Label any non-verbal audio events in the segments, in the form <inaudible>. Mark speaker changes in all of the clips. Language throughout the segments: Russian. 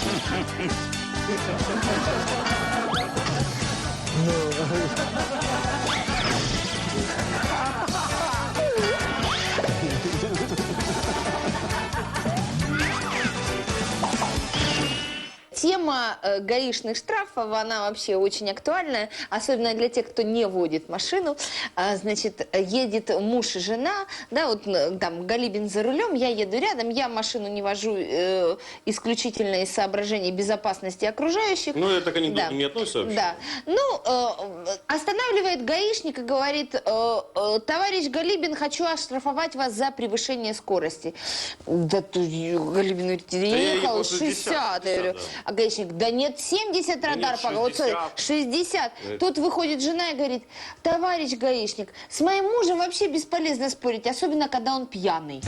Speaker 1: no. <laughs> <laughs> <laughs> Тема э, гаишных штрафов, она вообще очень актуальная, особенно для тех, кто не водит машину. А, значит, едет муж и жена, да, вот э, там Галибин за рулем, я еду рядом, я машину не вожу э, исключительно из соображений безопасности окружающих.
Speaker 2: Ну, это к анекдоту
Speaker 1: Да.
Speaker 2: не относится вообще?
Speaker 1: Да. Ну, э, останавливает гаишник и говорит, э, э, товарищ Галибин, хочу оштрафовать вас за превышение скорости. Да ты, Галибин говорит, я ехал
Speaker 2: ехал
Speaker 1: 60.
Speaker 2: 60,
Speaker 1: Я говорю,
Speaker 2: да.
Speaker 1: а гаишник, да нет, 70 радар
Speaker 2: нет,
Speaker 1: показал. Вот смотри,
Speaker 2: 60.
Speaker 1: 60. Тут выходит жена и говорит, товарищ гаишник, с моим мужем вообще бесполезно спорить, особенно когда он пьяный.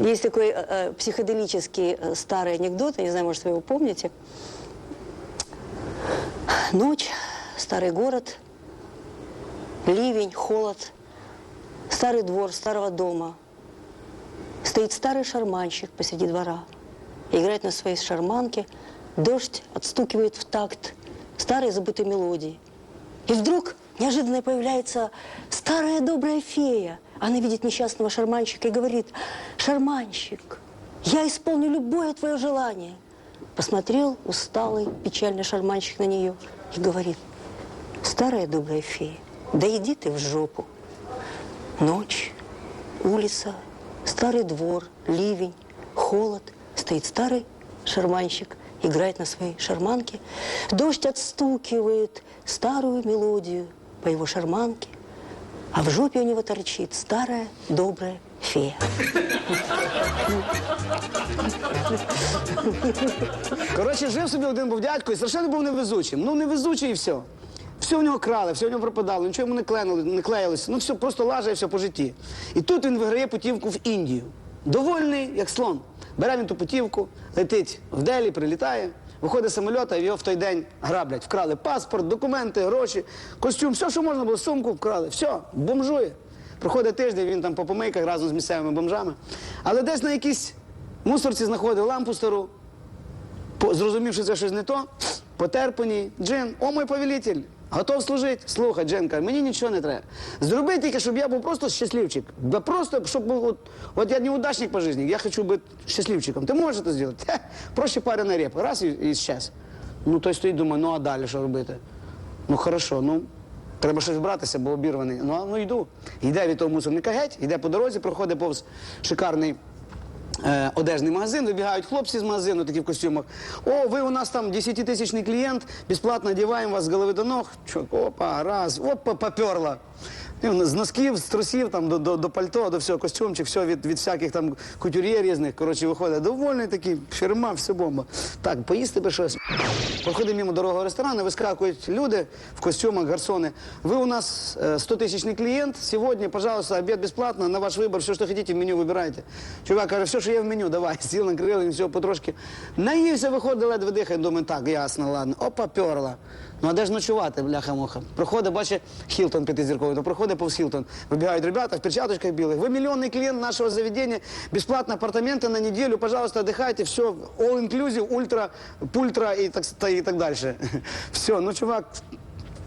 Speaker 3: Есть такой э, э, психоделический э, старый анекдот, я не знаю, может, вы его помните. Ночь, старый город, ливень, холод, старый двор старого дома. Стоит старый шарманщик посреди двора. Играет на своей шарманке, дождь отстукивает в такт старой забытой мелодии. И вдруг неожиданно появляется старая добрая фея. Она видит несчастного шарманщика и говорит, «Шарманщик, я исполню любое твое желание». Посмотрел усталый, печальный шарманщик на нее и говорит, «Старая добрая фея, да иди ты в жопу». Ночь, улица, старый двор, ливень, холод. Стоит старый шарманщик, играет на своей шарманке. Дождь отстукивает старую мелодию по его шарманке. А в жопе у него торчит старая добрая фея.
Speaker 4: Коротше, жив собі один був дядько і страшенно був невезучим. Ну, невезучий і все. Все в нього крали, все в нього пропадало, нічого йому не клеїли, не клеїлося. Ну все, просто лажає все по житті. І тут він виграє путівку в Індію. Довольний, як слон. Бере він ту путівку, летить в Делі, прилітає, виходить з самольота, і його в той день граблять. Вкрали паспорт, документи, гроші, костюм, все, що можна було, сумку вкрали. Все, бомжує. Проходить тиждень, він там по помийках разом з місцевими бомжами. Але десь на якійсь мусорці знаходить лампу стару, по- зрозумів, що це щось не то, потер по ній. Джин, о мой повелитель, готов служити. Слухай, Джин каже, мені нічого не треба. Зроби тільки, щоб я був просто щасливчик. Да просто, щоб був, от, от я неудачник по житті, я хочу бути щасливчиком. Ти можеш це зробити? Хе, проще парена репа. Раз і, і щас. Ну, той стоїть, думає, ну а далі що робити? Ну, хорошо, ну. Треба щось братися, бо обірваний. Ну, а, ну йду. Йде від того мусорника геть, йде по дорозі, проходить повз шикарний е, одежний магазин, вибігають хлопці з магазину, такі в костюмах. О, ви у нас там 10-тисячний клієнт, безплатно одягаємо вас з голови до ног. Чувак, опа, раз, опа, поперла. З носків, з трусів там, до, до, до пальто, до всього, костюмчик, все від, від всяких там кутюр'є різних. Коротше, виходить довольний такий, фірма, все бомба. Так, поїсти би щось. Проходимо мимо дорогого ресторану, вискакують люди в костюмах, гарсони. Ви у нас э, 100-тисячний клієнт, сьогодні, пожалуйста, обід безплатно, на ваш вибір, все, що хотите, в меню вибирайте. Чувак каже, все, що є в меню, давай. <laughs> Сіл накрили, і все, потрошки. Наївся, виходить, ледве дихає, думаю, так, ясно, ладно. Опа, перла. Ну а де ж ночувати, бляха-муха? Проходить, бачить, Хілтон п'ятизірковий, то проходить повз Хілтон. Вибігають ребята в перчаточках білих. Ви мільйонний клієнт нашого заведення, безплатно апартаменти на неділю, пожалуйста, отдыхайте, все, all inclusive, ультра, пультра і так, та, і так далі. <laughs> Все, ну чувак,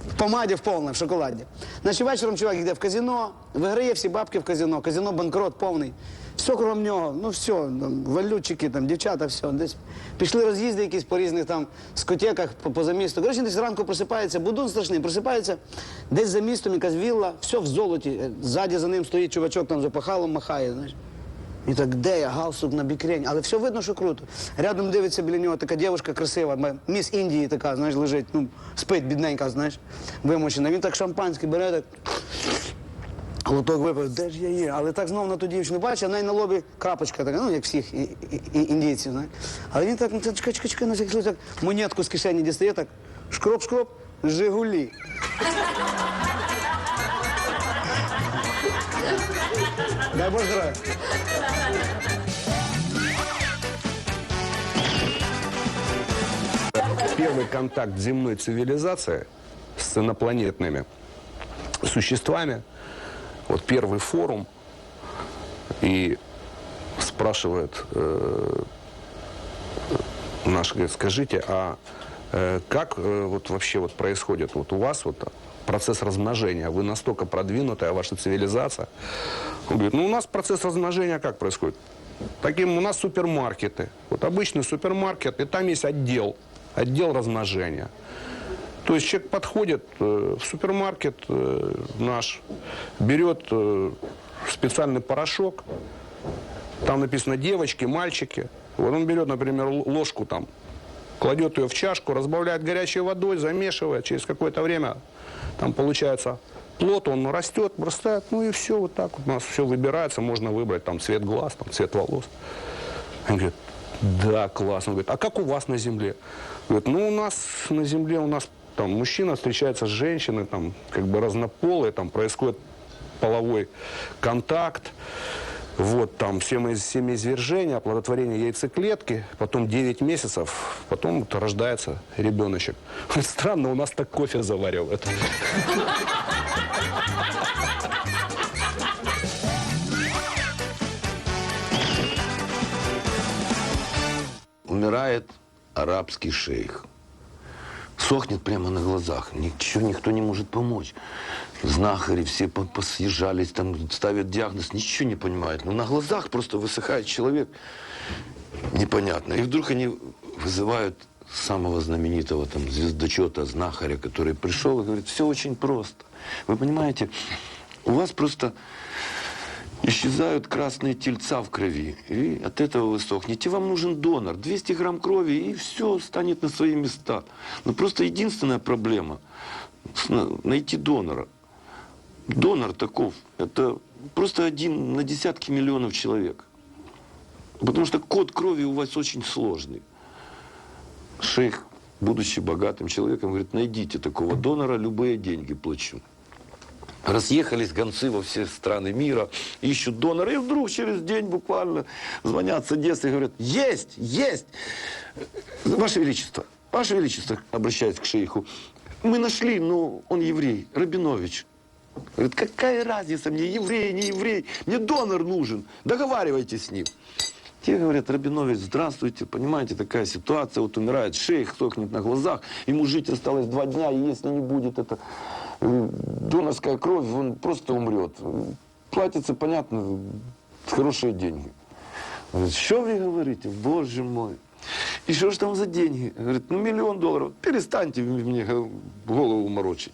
Speaker 4: в помаді в повній, в шоколаді. Значить, вечором чувак йде в казино, виграє всі бабки в казино, казино банкрот повний. Все крім нього, ну все, там, валютчики, там, дівчата, все. Десь пішли роз'їзди якісь по різних там скотеках, по, поза місту. Коротше, десь зранку просипається, будун страшний, просипається, десь за містом якась вілла, все в золоті. Ззаді за ним стоїть чувачок, там за пахалом махає, знаєш. І так, де я, галстук на бікрень, але все видно, що круто. Рядом дивиться біля нього така дівчинка красива, міс Індії така, знаєш, лежить, ну, спить бідненька, знаєш, вимочена. Він так шампанське бере, так. Глоток випив, де ж я є? Але так знов на ту дівчину бачить, а в неї на лобі крапочка така, ну як всіх і, і, і, індійців. знаєш. Але він так, ну, чекай, чекай, чекай, на всякий так монетку з кишені дістає, так, шкроп-шкроп, Жигулі. Дай Бог здоров'я.
Speaker 5: Первый контакт земной цивилизации с инопланетными
Speaker 2: существами. Вот первый форум. И спрашивает э, наш, говорит, скажите, а э, как э, вот вообще вот происходит вот у вас вот процесс размножения? Вы настолько продвинутая ваша цивилизация? Он говорит, ну у нас процесс размножения как происходит? Таким у нас супермаркеты. Вот обычный супермаркет, и там есть отдел, отдел размножения. То есть человек подходит э, в супермаркет э, наш, берет э, специальный порошок, там написано девочки, мальчики. Вот он берет, например, ложку там, кладет ее в чашку, разбавляет горячей водой, замешивает. Через какое-то время там получается плод, он растет, бросает, ну и все, вот так вот у нас все выбирается, можно выбрать там цвет глаз, там цвет волос. Он говорит, да, классно. Он говорит, а как у вас на земле? Говорит, ну у нас на земле у нас там мужчина встречается с женщиной, там как бы разнополые, там происходит половой контакт. Вот там семя- семяизвержение, оплодотворение яйцеклетки, потом 9 месяцев, потом вот рождается ребеночек. <laughs> Странно, у нас так кофе заваривают.
Speaker 5: Умирает арабский шейх. Сохнет прямо на глазах. Ничего никто не может помочь. Знахари все по- посъезжались, там ставят диагноз, ничего не понимают. Но на глазах просто высыхает человек. Непонятно. И вдруг они вызывают самого знаменитого там звездочета, знахаря, который пришел и говорит, все очень просто. Вы понимаете, у вас просто исчезают красные тельца в крови. И от этого вы сохнете. Вам нужен донор. 200 грамм крови, и все станет на свои места. Но просто единственная проблема – найти донора. Донор таков. Это просто один на десятки миллионов человек. Потому что код крови у вас очень сложный. Шейх, будучи богатым человеком, говорит, найдите такого донора, любые деньги плачу. Разъехались гонцы во все страны мира, ищут донора, и вдруг через день буквально звонят с и говорят, есть, есть. Ваше Величество, Ваше Величество, обращаясь к шейху, мы нашли, но он еврей, Рабинович. Говорит, какая разница мне, еврей, не еврей, мне донор нужен, договаривайтесь с ним. Те говорят, Рабинович, здравствуйте, понимаете, такая ситуация, вот умирает шейх, сохнет на глазах, ему жить осталось два дня, и если не будет это донорская кровь, он просто умрет. Платится, понятно, хорошие деньги. Говорит, что вы говорите, боже мой. И что ж там за деньги? Говорит, ну миллион долларов. Перестаньте мне голову морочить.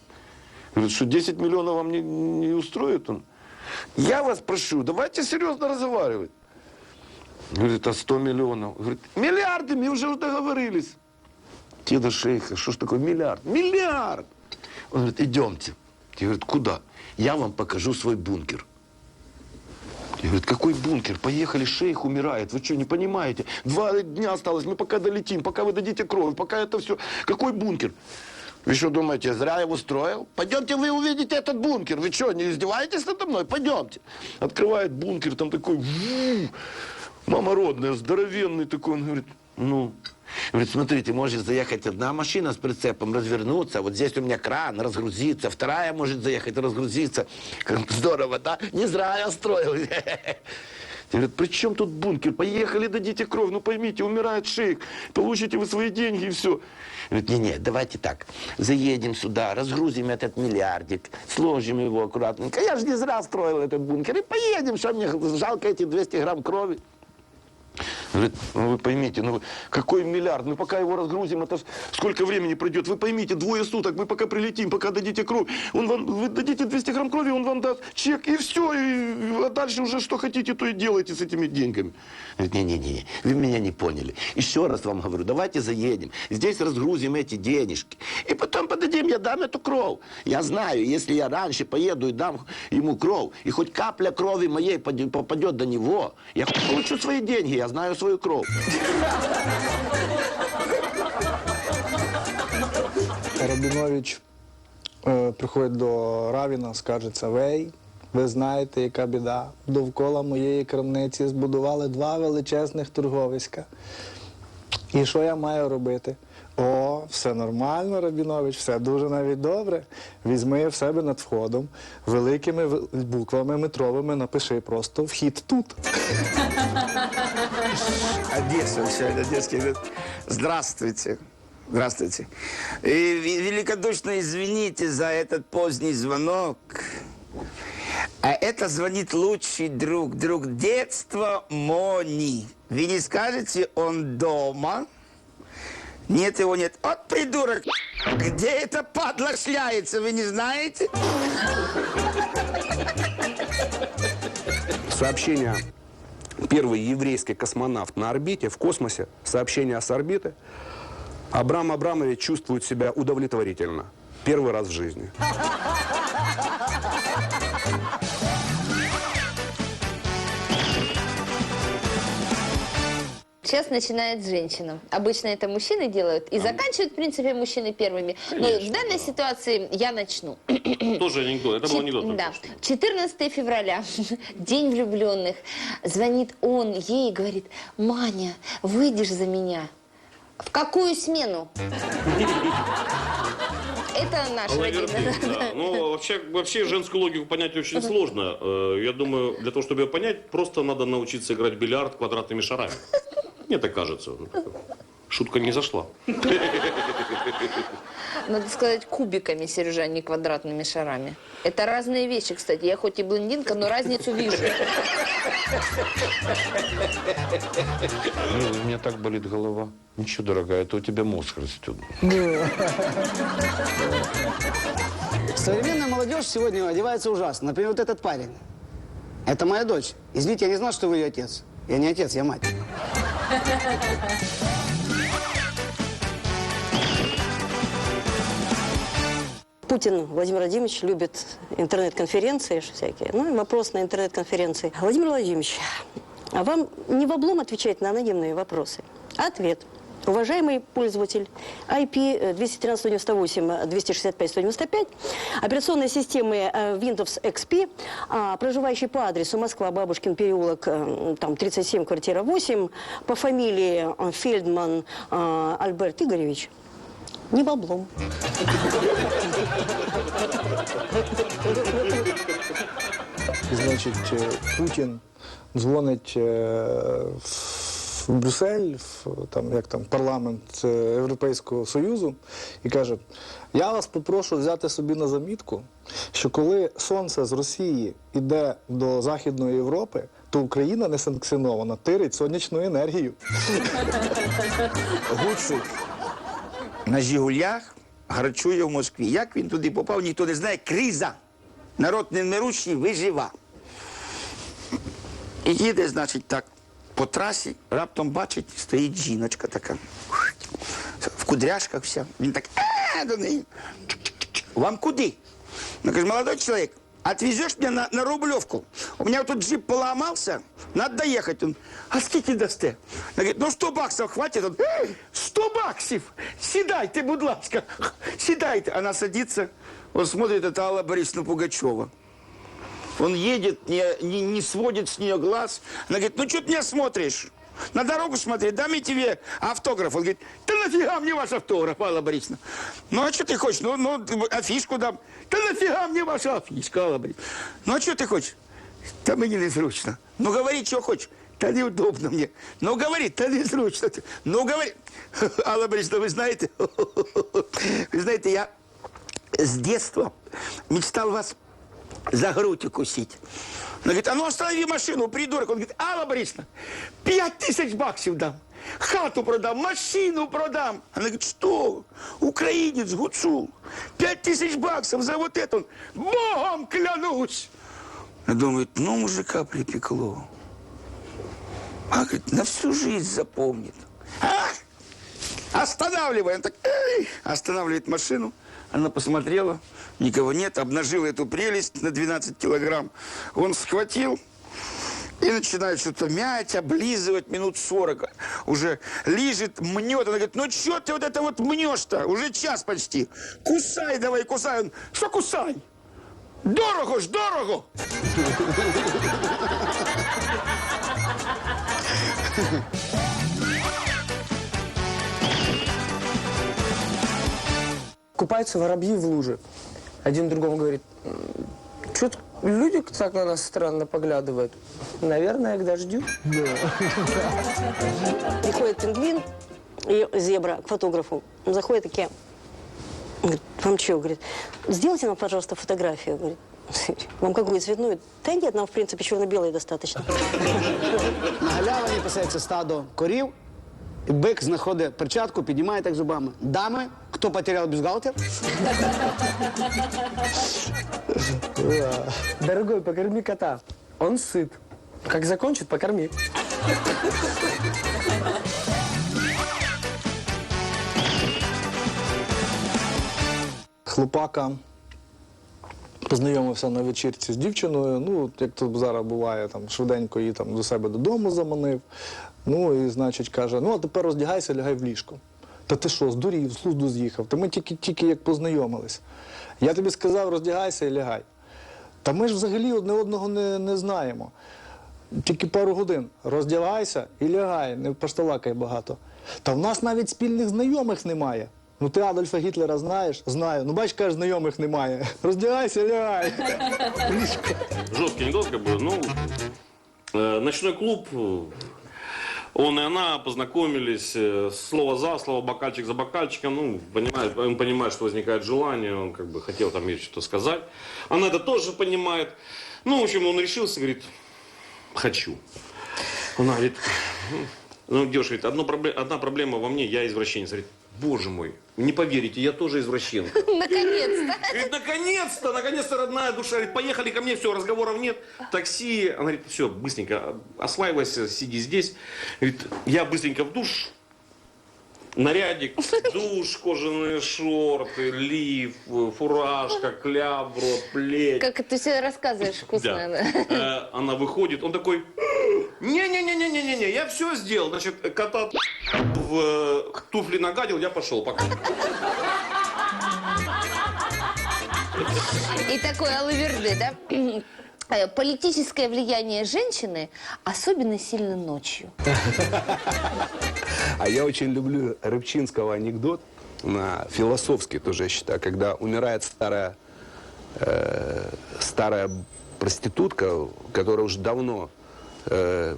Speaker 5: Говорит, что 10 миллионов вам не, не устроит он? Я вас прошу, давайте серьезно разговаривать. Говорит, а 100 миллионов? Говорит, миллиарды, мы уже договорились. Те до шейха, что ж такое миллиард? Миллиард! Он говорит, идемте. Я говорит, куда? Я вам покажу свой бункер. Я говорю, какой бункер? Поехали, шейх умирает. Вы что, не понимаете? Два дня осталось, мы пока долетим, пока вы дадите кровь, пока это все. Какой бункер? Вы что думаете, зря я его строил? Пойдемте, вы увидите этот бункер. Вы что, не издеваетесь надо мной? Пойдемте. Открывает бункер, там такой, мама родная, здоровенный такой. Он говорит, ну, Говорит, смотрите, может заехать одна машина с прицепом, развернуться, вот здесь у меня кран, разгрузиться, вторая может заехать, разгрузиться. Здорово, да? Не зря я строил. <laughs> Говорит, при чем тут бункер? Поехали, дадите кровь. Ну поймите, умирает шейх, получите вы свои деньги и все. Говорит, не-не, давайте так, заедем сюда, разгрузим этот миллиардик, сложим его аккуратненько. Я же не зря строил этот бункер. И поедем, что мне жалко эти 200 грамм крови. Говорит, ну вы поймите, ну какой миллиард? Мы пока его разгрузим, это ж сколько времени пройдет? Вы поймите, двое суток, мы пока прилетим, пока дадите кровь. Он вам, вы дадите 200 грамм крови, он вам даст чек, и все. И, а дальше уже что хотите, то и делайте с этими деньгами. Говорит, не-не-не, вы меня не поняли. Еще раз вам говорю, давайте заедем, здесь разгрузим эти денежки. И потом подадим, я дам эту кровь. Я знаю, если я раньше поеду и дам ему кровь, и хоть капля крови моей попадет до него, я получу свои деньги, я знаю свою кровь.
Speaker 6: Рабінович е, приходить до Равіна, скажеться, Вей, ви знаєте, яка біда. Довкола моєї крамниці збудували два величезних торговиська. І що я маю робити? О, все нормально, Рабінович, все дуже навіть добре. Візьми в себе над входом великими буквами метровими напиши просто вхід тут.
Speaker 7: Одесса, все, одесский говорит, здравствуйте. Здравствуйте. И ве- великодушно извините за этот поздний звонок. А это звонит лучший друг, друг детства Мони. Вы не скажете, он дома? Нет, его нет. Вот придурок. Где это падла шляется, вы не знаете?
Speaker 2: Сообщение первый еврейский космонавт на орбите, в космосе, сообщение с орбиты. Абрам Абрамович чувствует себя удовлетворительно. Первый раз в жизни.
Speaker 1: Сейчас начинает с женщин. Обычно это мужчины делают. И заканчивают, в принципе, мужчины первыми. Но в данной ситуации я начну.
Speaker 8: Тоже анекдот. Это был анекдот.
Speaker 1: Да.
Speaker 8: что.
Speaker 1: 14 февраля, <laughs> день влюбленных. Звонит он ей и говорит, Маня, выйдешь за меня. В какую смену? <laughs> Это наш Вадим.
Speaker 8: да. Ну, <laughs> вообще, вообще женскую логику понять очень сложно. Э, Я думаю, для того, чтобы ее понять, просто надо научиться играть в бильярд квадратными шарами. Мне так кажется. Шутка не зашла.
Speaker 1: Надо сказать кубиками, Сережа, а не квадратными шарами. Это разные вещи, кстати. Я хоть и блондинка, но разницу вижу.
Speaker 5: Ну, у меня так болит голова. Ничего, дорогая, это у тебя мозг растет.
Speaker 4: Современная молодежь сегодня одевается ужасно. Например, вот этот парень. Это моя дочь. Извините, я не знал, что вы ее отец. Я не отец, я мать.
Speaker 3: Путин Владимир Владимирович любит интернет-конференции всякие. Ну вопрос на интернет-конференции. Владимир Владимирович, а вам не в облом отвечать на анонимные вопросы? Ответ. Уважаемый пользователь. IP 213.198.265.195 операционной системы Windows XP, а, проживающий по адресу Москва, Бабушкин переулок, э, там 37, квартира 8, по фамилии э, Фельдман э, Альберт Игоревич, не в
Speaker 6: значить, е, Путін дзвонить е, в Брюссель, в там, як там, парламент е, Європейського Союзу і каже: я вас попрошу взяти собі на замітку, що коли сонце з Росії йде до Західної Європи, то Україна не санкціонована тирить сонячну енергію.
Speaker 7: Гуцул на Жигулях гарчує в Москві. Як він туди попав, ніхто не знає. Криза. Народ немиручий вижива. І їде, значить, так, по трасі, раптом бачить, стоїть жіночка така. В кудряшках вся. Він так «Е!» до неї. Вам куди? Она говорит, молодой человек, отвезешь меня на, на Рублевку? У меня тут джип поломался, надо доехать. Он, а скільки дасте? Она говорит, ну 100 баксов хватит? Он, «Эй, 100 баксов! Сідайте, будь ласка, сідайте. Она садится, он смотрит, это Алла Борисовна Пугачева. Он едет, не, не, не сводит с нее глаз. Она говорит, ну что ты меня смотришь? На дорогу смотри, дай мне тебе автограф. Он говорит, да нафига мне ваш автограф, Алла Борисовна? Ну, а что ты хочешь? Ну, ну, афишку дам. Да нафига мне ваша афишка, Алла Борисовна? Ну, а что ты хочешь? Да мне незручно. Ну, говори, что хочешь. Да неудобно мне. Ну, говори, да незручно. Ну, говори. <laughs> Алла Борисовна, вы знаете, <laughs> вы знаете, я с детства мечтал вас за грудь укусить. Она говорит, а ну останови машину, придурок. Он говорит, Алла Борисовна, пять тысяч баксов дам. Хату продам, машину продам. Она говорит, что? Украинец, гуцул. Пять тысяч баксов за вот это. Богом клянусь. Она думает, ну, мужика припекло. А, говорит, на всю жизнь запомнит. А? Он так, «Эй!» останавливает машину. Она посмотрела, никого нет, обнажила эту прелесть на 12 килограмм. Он схватил и начинает что-то мять, облизывать минут 40. Уже лижет, мнет. Она говорит, ну что ты вот это вот мнешь-то? Уже час почти. Кусай давай, кусай. Он, что кусай? Дорого ж, дорого! <laughs>
Speaker 9: Купаются воробьи в луже. Один другому говорит, что люди так на нас странно поглядывают. Наверное, к дождю.
Speaker 3: Приходит пингвин и зебра к фотографу. Он заходит такие, говорит, вам что, говорит, сделайте нам, пожалуйста, фотографию, говорит. Вам какую цветную? Да нет, нам, в принципе, черно-белой достаточно.
Speaker 4: На галявині пасеться стадо корів, і бик знаходить перчатку, піднімає так зубами. Дами, Хто потеряв бюстгальтер?
Speaker 9: Дорогой, покорми кота. Он сыт. Как закончит, покорми.
Speaker 6: Хлопака познайомився на вечірці з дівчиною. Ну, як то зараз буває, там швиденько її там до себе додому заманив. Ну і, значить, каже: ну, а тепер роздягайся, лягай в ліжко. Та ти що, здурів, з глузду з'їхав? Та ми тільки, тільки як познайомились. Я тобі сказав, роздягайся і лягай. Та ми ж взагалі одне одного не, не знаємо. Тільки пару годин. Роздягайся і лягай, не пошталакай багато. Та в нас навіть спільних знайомих немає. Ну ти Адольфа Гітлера знаєш? Знаю. Ну бач, каже, знайомих немає. <laughs> Роздягайся, лягай.
Speaker 8: Жесткий анекдот, как бы, ну, э, ночной клуб, э, он и она познакомились, э, слово за слово, бокальчик за бокальчиком, ну, понимает, он понимает, что возникает желание, он как бы хотел там ей что-то сказать. Она это тоже понимает. Ну, в общем, он решился, говорит, хочу. Она говорит, ну, девушка говорит, одно одна проблема во мне, я извращенец. Говорит, боже мой, не поверите, я тоже извращенец. <laughs>
Speaker 1: Наконец-то.
Speaker 8: Говорит, наконец-то, наконец-то родная душа. Говорит, поехали ко мне, все, разговоров нет. Такси. Она говорит, все, быстренько, осваивайся, сиди здесь. Говорит, я быстренько в душ. Нарядик, <laughs> душ, кожаные шорты, лиф, фуражка, рот, плеть.
Speaker 1: Как ты все рассказываешь вкусно.
Speaker 8: Да. Э, Она выходит, он такой, не-не-не-не-не-не, я все сделал. Значит, кота в э, туфли нагадил, я пошел, пока.
Speaker 1: И такой алаверды, да? <clears throat> Э, Политическое влияние женщины особенно сильно ночью.
Speaker 2: А я очень люблю Рыбчинского анекдот, на философский тоже, я считаю, когда умирает старая, э, старая проститутка, которая уже давно э,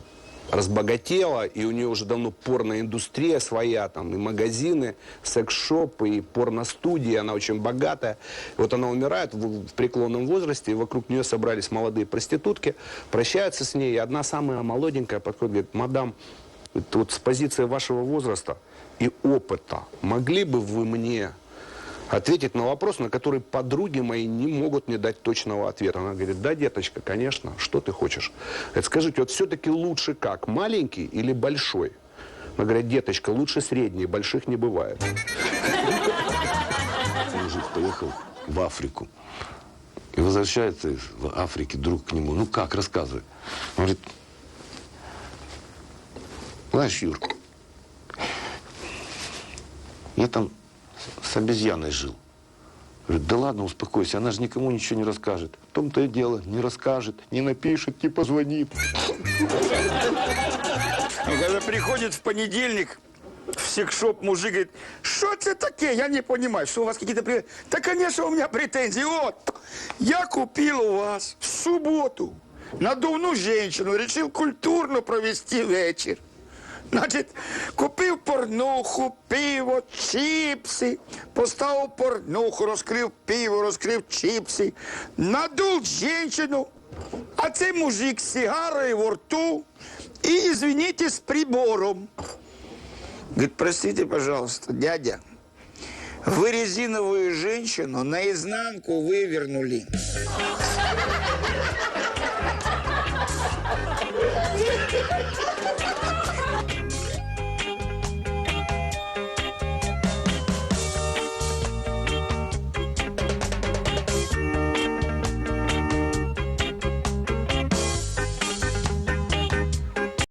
Speaker 2: разбогатела, и у нее уже давно порноиндустрия своя, там и магазины, секс-шопы, и порностудии, она очень богатая. Вот она умирает в, в преклонном возрасте, и вокруг нее собрались молодые проститутки, прощаются с ней, и одна самая молоденькая подходит, говорит, мадам, вот с позиции вашего возраста и опыта могли бы вы мне ответить на вопрос, на который подруги мои не могут мне дать точного ответа. Она говорит, да, деточка, конечно, что ты хочешь? Это скажите, вот все-таки лучше как, маленький или большой? Она говорит, деточка, лучше средний, больших не бывает.
Speaker 5: Мужик поехал в Африку. И возвращается из Африки друг к нему. Ну как, рассказывай. Он говорит, знаешь, Юр, я там с обезьяной жил. Говорит, да ладно, успокойся, она же никому ничего не расскажет. В том-то и дело, не расскажет, не напишет, не позвонит.
Speaker 7: А Когда приходит в понедельник в секшоп мужик говорит, что это такие, я не понимаю, что у вас какие-то претензии. Да, конечно, у меня претензии. Вот, я купил у вас в субботу надувную женщину, решил культурно провести вечер. Значить, купив порнуху, пиво, чіпси, поставив порнуху, розкрив пиво, розкрив чіпси, надул женщину, а цей мужик з сигарою во рту и, извините, с прибором. Говорит, простите, пожалуйста, дядя, вы резиновую женщину наизнанку вывернули.